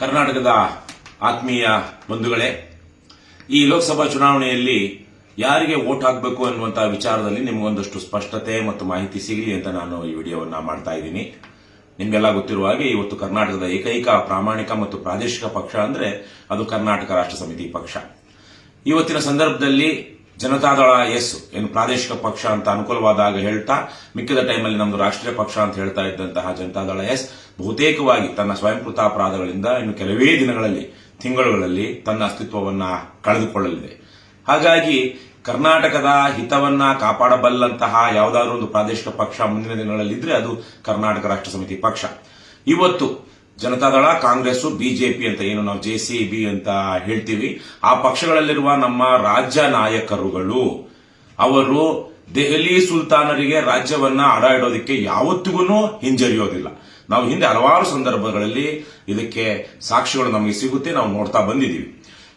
ಕರ್ನಾಟಕದ ಆತ್ಮೀಯ ಬಂಧುಗಳೇ, ಈ ಲೋಕಸಭಾ ಚುನಾವಣೆಯಲ್ಲಿ ಯಾರಿಗೆ ವೋಟ್ ಹಾಕಬೇಕು ಅನ್ನುವಂತಹ ವಿಚಾರದಲ್ಲಿ ನಿಮಗೊಂದಷ್ಟು ಸ್ಪಷ್ಟತೆ ಮತ್ತು ಮಾಹಿತಿ ಸಿಗಲಿ ಅಂತ ನಾನು ಈ ವಿಡಿಯೋವನ್ನ ಮಾಡ್ತಾ ಇದ್ದೀನಿ. ನಿಮಗೆಲ್ಲ ಗೊತ್ತಿರುವ ಹಾಗೆ ಇವತ್ತು ಕರ್ನಾಟಕದ ಏಕೈಕ ಪ್ರಾಮಾಣಿಕ ಮತ್ತು ಪ್ರಾದೇಶಿಕ ಪಕ್ಷ ಅಂದ್ರೆ ಅದು ಕರ್ನಾಟಕ ರಾಷ್ಟ್ರ ಸಮಿತಿ ಪಕ್ಷ. ಇವತ್ತಿನ ಸಂದರ್ಭದಲ್ಲಿ ಜನತಾದಳ ಎಸ್ ಏನು ಪ್ರಾದೇಶಿಕ ಪಕ್ಷ ಅಂತ ಅನುಕೂಲವಾದಾಗ ಹೇಳ್ತಾ, ಮಿಕ್ಕಿದ ಟೈಮಲ್ಲಿ ನಮ್ಮದು ರಾಷ್ಟ್ರೀಯ ಪಕ್ಷ ಅಂತ ಹೇಳ್ತಾ ಇದ್ದಂತಹ ಜನತಾದಳ ಎಸ್ ಬಹುತೇಕವಾಗಿ ತನ್ನ ಸ್ವಯಂಕೃತ ಅಪರಾಧಗಳಿಂದ ಇನ್ನು ಕೆಲವೇ ದಿನಗಳಲ್ಲಿ, ತಿಂಗಳುಗಳಲ್ಲಿ ತನ್ನ ಅಸ್ತಿತ್ವವನ್ನ ಕಳೆದುಕೊಳ್ಳಲಿದೆ. ಹಾಗಾಗಿ ಕರ್ನಾಟಕದ ಹಿತವನ್ನ ಕಾಪಾಡಬಲ್ಲಂತಹ ಯಾವುದಾದ್ರೂ ಒಂದು ಪ್ರಾದೇಶಿಕ ಪಕ್ಷ ಮುಂದಿನ ದಿನಗಳಲ್ಲಿ ಇದ್ರೆ ಅದು ಕರ್ನಾಟಕ ರಾಷ್ಟ್ರ ಸಮಿತಿ ಪಕ್ಷ. ಇವತ್ತು ಜನತಾದಳ ಕಾಂಗ್ರೆಸ್ ಬಿಜೆಪಿ ಅಂತ ಏನು ನಾವು ಜೆ ಸಿ ಬಿ ಅಂತ ಹೇಳ್ತೀವಿ. ಆ ಪಕ್ಷಗಳಲ್ಲಿರುವ ನಮ್ಮ ರಾಜ್ಯ ನಾಯಕರುಗಳು, ಅವರು ದೆಹಲಿ ಸುಲ್ತಾನರಿಗೆ ರಾಜ್ಯವನ್ನ ಅಡ ಇಡೋದಕ್ಕೆ ಯಾವತ್ತಿಗೂ ಹಿಂಜರಿಯೋದಿಲ್ಲ. ನಾವು ಹಿಂದೆ ಹಲವಾರು ಸಂದರ್ಭಗಳಲ್ಲಿ ಇದಕ್ಕೆ ಸಾಕ್ಷಿಗಳು ನಮಗೆ ಸಿಗುತ್ತೆ, ನಾವು ನೋಡ್ತಾ ಬಂದಿದ್ದೀವಿ.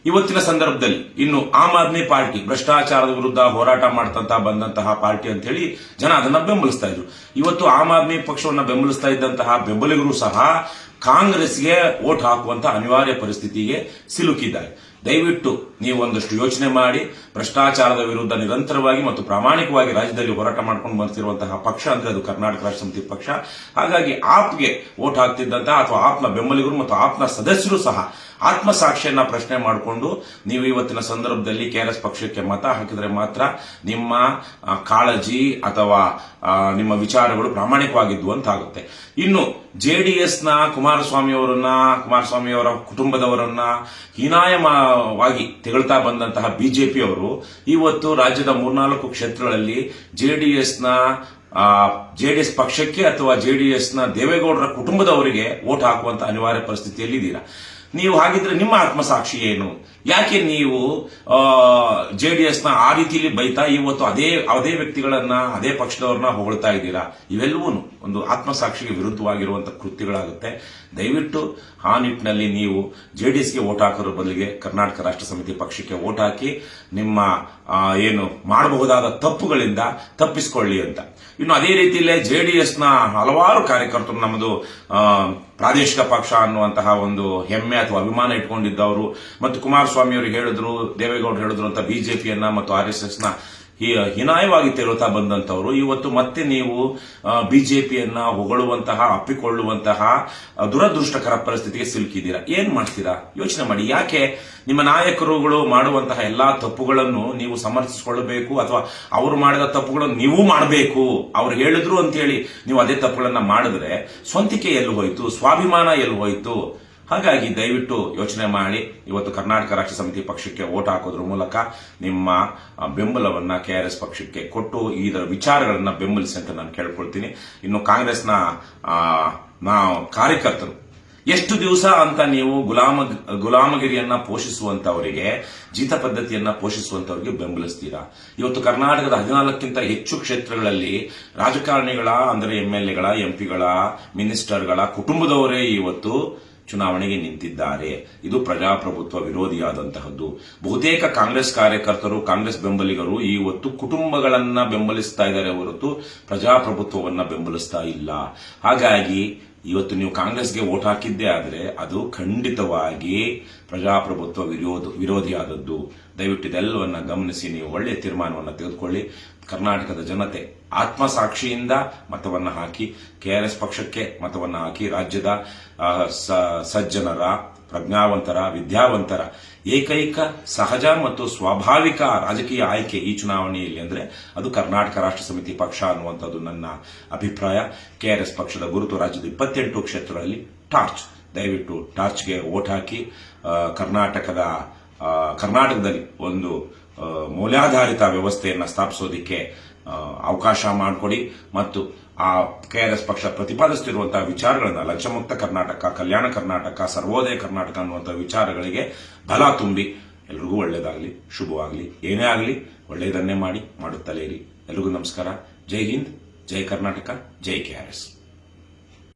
ಇವತ್ತಿನ ಸಂದರ್ಭದಲ್ಲಿ ಇನ್ನು ಆಮ್ ಆದ್ಮಿ ಪಾರ್ಟಿ ಭ್ರಷ್ಟಾಚಾರದ ವಿರುದ್ಧ ಹೋರಾಟ ಮಾಡ್ತಂತ ಬಂದಂತಹ ಪಾರ್ಟಿ ಅಂತ ಹೇಳಿ ಜನ ಅದನ್ನ ಬೆಂಬಲಿಸ್ತಾ ಇದ್ರು. ಇವತ್ತು ಆಮ್ ಆದ್ಮಿ ಪಕ್ಷವನ್ನ ಬೆಂಬಲಿಸ್ತಾ ಇದ್ದಂತಹ ಬೆಂಬಲಿಗರು ಸಹ ಕಾಂಗ್ರೆಸ್ಗೆ ವೋಟ್ ಹಾಕುವಂತ ಅನಿವಾರ್ಯ ಪರಿಸ್ಥಿತಿಗೆ ಸಿಲುಕಿದ್ದಾರೆ. ದಯವಿಟ್ಟು ನೀವು ಒಂದಷ್ಟು ಯೋಚನೆ ಮಾಡಿ, ಭ್ರಷ್ಟಾಚಾರದ ವಿರುದ್ಧ ನಿರಂತರವಾಗಿ ಮತ್ತು ಪ್ರಾಮಾಣಿಕವಾಗಿ ರಾಜ್ಯದಲ್ಲಿ ಹೋರಾಟ ಮಾಡ್ಕೊಂಡು ಬರ್ತಿರುವಂತಹ ಪಕ್ಷ ಅಂದ್ರೆ ಅದು ಕರ್ನಾಟಕ ರಾಜ್ಯ ಸಮಿತಿ ಪಕ್ಷ. ಹಾಗಾಗಿ ಆಪ್ಗೆ ವೋಟ್ ಹಾಕ್ತಿದ್ದಂತಹ ಅಥವಾ ಆಪ್ನ ಬೆಂಬಲಿಗರು ಮತ್ತು ಆಪ್ನ ಸದಸ್ಯರು ಸಹ ಆತ್ಮಸಾಕ್ಷಿಯನ್ನ ಪ್ರಶ್ನೆ ಮಾಡಿಕೊಂಡು, ನೀವು ಇವತ್ತಿನ ಸಂದರ್ಭದಲ್ಲಿ ಕೆಆರ್ಎಸ್ ಪಕ್ಷಕ್ಕೆ ಮತ ಹಾಕಿದರೆ ಮಾತ್ರ ನಿಮ್ಮ ಕಾಳಜಿ ಅಥವಾ ನಿಮ್ಮ ವಿಚಾರಗಳು ಪ್ರಾಮಾಣಿಕವಾಗಿದ್ದು ಅಂತ ಆಗುತ್ತೆ. ಇನ್ನು ಜೆಡಿಎಸ್ನ ಕುಮಾರಸ್ವಾಮಿ ಅವರನ್ನ, ಕುಮಾರಸ್ವಾಮಿ ಅವರ ಕುಟುಂಬದವರನ್ನ ಹೀನಾಯವಾಗಿ ತೆಗಳ್ತಾ ಬಂದಂತಹ ಬಿಜೆಪಿ ಅವರು ಇವತ್ತು ರಾಜ್ಯದ ಮೂರ್ನಾಲ್ಕು ಕ್ಷೇತ್ರಗಳಲ್ಲಿ ಜೆಡಿಎಸ್ನ ಜೆಡಿಎಸ್ ಪಕ್ಷಕ್ಕೆ ಅಥವಾ ಜೆಡಿಎಸ್ನ ದೇವೇಗೌಡರ ಕುಟುಂಬದವರಿಗೆ ವೋಟ್ ಹಾಕುವಂತ ಅನಿವಾರ್ಯ ಪರಿಸ್ಥಿತಿಯಲ್ಲಿ ಇದ್ದೀರಾ ನೀವು ಹಾಗಿದ್ರೆ ನಿಮ್ಮ ಆತ್ಮಸಾಕ್ಷಿ ಏನು? ಯಾಕೆ ನೀವು ಜೆ ಡಿ ಎಸ್ನ ಆ ರೀತಿಯಲ್ಲಿ ಬೈತಾ ಇವತ್ತು ಅದೇ ಅದೇ ವ್ಯಕ್ತಿಗಳನ್ನ, ಅದೇ ಪಕ್ಷದವ್ರನ್ನ ಹೊಗಳ್ತಾ ಇದ್ದೀರಾ? ಇವೆಲ್ಲವೂ ಒಂದು ಆತ್ಮಸಾಕ್ಷಿಗೆ ವಿರುದ್ಧವಾಗಿರುವಂತಹ ಕೃತ್ಯಗಳಾಗುತ್ತೆ. ದಯವಿಟ್ಟು ಆ ನಿಟ್ಟಿನಲ್ಲಿ ನೀವು ಜೆ ಡಿ ಎಸ್ಗೆ ವೋಟ್ ಹಾಕೋದ್ರ ಬದಲಿಗೆ ಕರ್ನಾಟಕ ರಾಷ್ಟ್ರ ಸಮಿತಿ ಪಕ್ಷಕ್ಕೆ ಓಟ್ ಹಾಕಿ ನಿಮ್ಮ ಏನು ಮಾಡಬಹುದಾದ ತಪ್ಪುಗಳಿಂದ ತಪ್ಪಿಸಿಕೊಳ್ಳಿ ಅಂತ. ಇನ್ನು ಅದೇ ರೀತಿಯಲ್ಲೇ ಎಸ್ನ ಹಲವಾರು ಕಾರ್ಯಕರ್ತರು ನಮ್ಮದು ಪ್ರಾದೇಶಿಕ ಪಕ್ಷ ಅನ್ನುವಂತಹ ಒಂದು ಹೆಮ್ಮೆ ಅಥವಾ ಅಭಿಮಾನ ಇಟ್ಕೊಂಡಿದ್ದವರು. ಮತ್ತು ಕುಮಾರಸ್ವಾಮಿ ಅವರು ಹೇಳಿದ್ರು, ದೇವೇಗೌಡರು ಹೇಳಿದ್ರು ಅಂತ ಬಿಜೆಪಿಯನ್ನ ಮತ್ತು ಆರ್ ಎಸ್ ಎಸ್ನ ಹೀನಾಯವಾಗಿ ತೆರಳುತ್ತಾ ಬಂದಂತವರು ಇವತ್ತು ಮತ್ತೆ ನೀವು ಬಿಜೆಪಿಯನ್ನ ಹೊಗಳುವಂತಹ, ಅಪ್ಪಿಕೊಳ್ಳುವಂತಹ ದುರದೃಷ್ಟಕರ ಪರಿಸ್ಥಿತಿಗೆ ಸಿಲುಕಿದ್ದೀರಾ? ಏನ್ ಮಾಡ್ತೀರಾ? ಯೋಚನೆ ಮಾಡಿ. ಯಾಕೆ ನಿಮ್ಮ ನಾಯಕರುಗಳು ಮಾಡುವಂತಹ ಎಲ್ಲಾ ತಪ್ಪುಗಳನ್ನು ನೀವು ಸಮರ್ಥಿಸಿಕೊಳ್ಳಬೇಕು ಅಥವಾ ಅವರು ಮಾಡಿದ ತಪ್ಪುಗಳನ್ನು ನೀವು ಮಾಡಬೇಕು? ಅವ್ರು ಹೇಳಿದ್ರು ಅಂತ ಹೇಳಿ ನೀವು ಅದೇ ತಪ್ಪುಗಳನ್ನ ಮಾಡಿದ್ರೆ ಸ್ವಂತಿಕೆ ಎಲ್ಲಿ ಹೋಯ್ತು? ಸ್ವಾಭಿಮಾನ ಎಲ್ಲಿ ಹೋಯ್ತು? ಹಾಗಾಗಿ ದಯವಿಟ್ಟು ಯೋಚನೆ ಮಾಡಿ. ಇವತ್ತು ಕರ್ನಾಟಕ ರಾಷ್ಟ್ರ ಸಮಿತಿ ಪಕ್ಷಕ್ಕೆ ಓಟ್ ಹಾಕೋದ್ರ ಮೂಲಕ ನಿಮ್ಮ ಬೆಂಬಲವನ್ನ ಕೆಆರ್ಎಸ್ ಪಕ್ಷಕ್ಕೆ ಕೊಟ್ಟು ಇದರ ವಿಚಾರಗಳನ್ನ ಬೆಂಬಲಿಸಿ ಅಂತ ನಾನು ಕೇಳ್ಕೊಳ್ತೀನಿ. ಇನ್ನು ಕಾಂಗ್ರೆಸ್ನ ನಾವು ಕಾರ್ಯಕರ್ತರು, ಎಷ್ಟು ದಿವಸ ಅಂತ ನೀವು ಗುಲಾಮ, ಗುಲಾಮಗಿರಿಯನ್ನ ಪೋಷಿಸುವಂತವರಿಗೆ, ಜೀತ ಪದ್ಧತಿಯನ್ನ ಪೋಷಿಸುವಂತವರಿಗೆ ಬೆಂಬಲಿಸ್ತೀರಾ? ಇವತ್ತು ಕರ್ನಾಟಕದ ಹದಿನಾಲ್ಕಕ್ಕಿಂತ ಹೆಚ್ಚು ಕ್ಷೇತ್ರಗಳಲ್ಲಿ ರಾಜಕಾರಣಿಗಳ, ಅಂದರೆ ಎಂ ಎಲ್ ಎಗಳ ಎಂಪಿಗಳ ಮಿನಿಸ್ಟರ್ಗಳ ಕುಟುಂಬದವರೇ ಇವತ್ತು ಚುನಾವಣೆಗೆ ನಿಂತಿದ್ದಾರೆ. ಇದು ಪ್ರಜಾಪ್ರಭುತ್ವ ವಿರೋಧಿಯಾದಂತಹದ್ದು. ಬಹುತೇಕ ಕಾಂಗ್ರೆಸ್ ಕಾರ್ಯಕರ್ತರು, ಕಾಂಗ್ರೆಸ್ ಬೆಂಬಲಿಗರು ಈ ಹೊತ್ತು ಕುಟುಂಬಗಳನ್ನ ಬೆಂಬಲಿಸ್ತಾ ಇದ್ದಾರೆ ಹೊರತು ಪ್ರಜಾಪ್ರಭುತ್ವವನ್ನ ಬೆಂಬಲಿಸ್ತಾ ಇಲ್ಲ. ಹಾಗಾಗಿ ಇವತ್ತು ನೀವು ಕಾಂಗ್ರೆಸ್ಗೆ ವೋಟ್ ಹಾಕಿದ್ದೇ ಆದರೆ ಅದು ಖಂಡಿತವಾಗಿ ಪ್ರಜಾಪ್ರಭುತ್ವ ವಿರೋಧ, ವಿರೋಧಿಯಾದದ್ದು. ದಯವಿಟ್ಟು ಇದೆಲ್ಲವನ್ನ ಗಮನಿಸಿ, ನೀವು ಒಳ್ಳೆಯ ತೀರ್ಮಾನವನ್ನು ತೆಗೆದುಕೊಳ್ಳಿ. ಕರ್ನಾಟಕದ ಜನತೆ ಆತ್ಮಸಾಕ್ಷಿಯಿಂದ ಮತವನ್ನ ಹಾಕಿ ಕೆಆರ್ಎಸ್ ಪಕ್ಷಕ್ಕೆ ಮತವನ್ನ ಹಾಕಿ, ರಾಜ್ಯದ ಸಜ್ಜನರ ಪ್ರಜ್ಞಾವಂತರ, ವಿದ್ಯಾವಂತರ, ಏಕೈಕ, ಸಹಜ ಮತ್ತು ಸ್ವಾಭಾವಿಕ ರಾಜಕೀಯ ಆಯ್ಕೆ ಈ ಚುನಾವಣೆಯಲ್ಲಿ ಅಂದರೆ ಅದು ಕರ್ನಾಟಕ ರಾಷ್ಟ್ರ ಸಮಿತಿ ಪಕ್ಷ ಅನ್ನುವಂಥದ್ದು ನನ್ನ ಅಭಿಪ್ರಾಯ. ಕೆಆರ್ಎಸ್ ಪಕ್ಷದ ಗುರುತು ರಾಜ್ಯದ ಇಪ್ಪತ್ತೆಂಟು ಕ್ಷೇತ್ರಗಳಲ್ಲಿ ಟಾರ್ಚ್. ದಯವಿಟ್ಟು ಟಾರ್ಚ್ಗೆ ಓಟ್ ಹಾಕಿ ಕರ್ನಾಟಕದ ಕರ್ನಾಟಕದಲ್ಲಿ ಒಂದು ಮೌಲ್ಯಾಧಾರಿತ ವ್ಯವಸ್ಥೆಯನ್ನು ಸ್ಥಾಪಿಸೋದಕ್ಕೆ ಅವಕಾಶ ಮಾಡಿಕೊಡಿ ಮತ್ತು ಆ ಕೆಆರ್ಎಸ್ ಪಕ್ಷ ಪ್ರತಿಪಾದಿಸುತ್ತಿರುವಂತಹ ವಿಚಾರಗಳನ್ನು ಲಂಚಮುಕ್ತ ಕರ್ನಾಟಕ, ಕಲ್ಯಾಣ ಕರ್ನಾಟಕ, ಸರ್ವೋದಯ ಕರ್ನಾಟಕ ಅನ್ನುವಂಥ ವಿಚಾರಗಳಿಗೆ ಬಲ ತುಂಬಿ ಎಲ್ರಿಗೂ ಒಳ್ಳೇದಾಗಲಿ, ಶುಭವಾಗಲಿ, ಏನೇ ಆಗಲಿ ಒಳ್ಳೆಯದನ್ನೇ ಮಾಡಿ, ಮಾಡುತ್ತಲೇ ಇರಿ. ಎಲ್ರಿಗೂ ನಮಸ್ಕಾರ. ಜೈ ಹಿಂದ್, ಜೈ ಕರ್ನಾಟಕ, ಜೈ ಕೆಆರ್ಎಸ್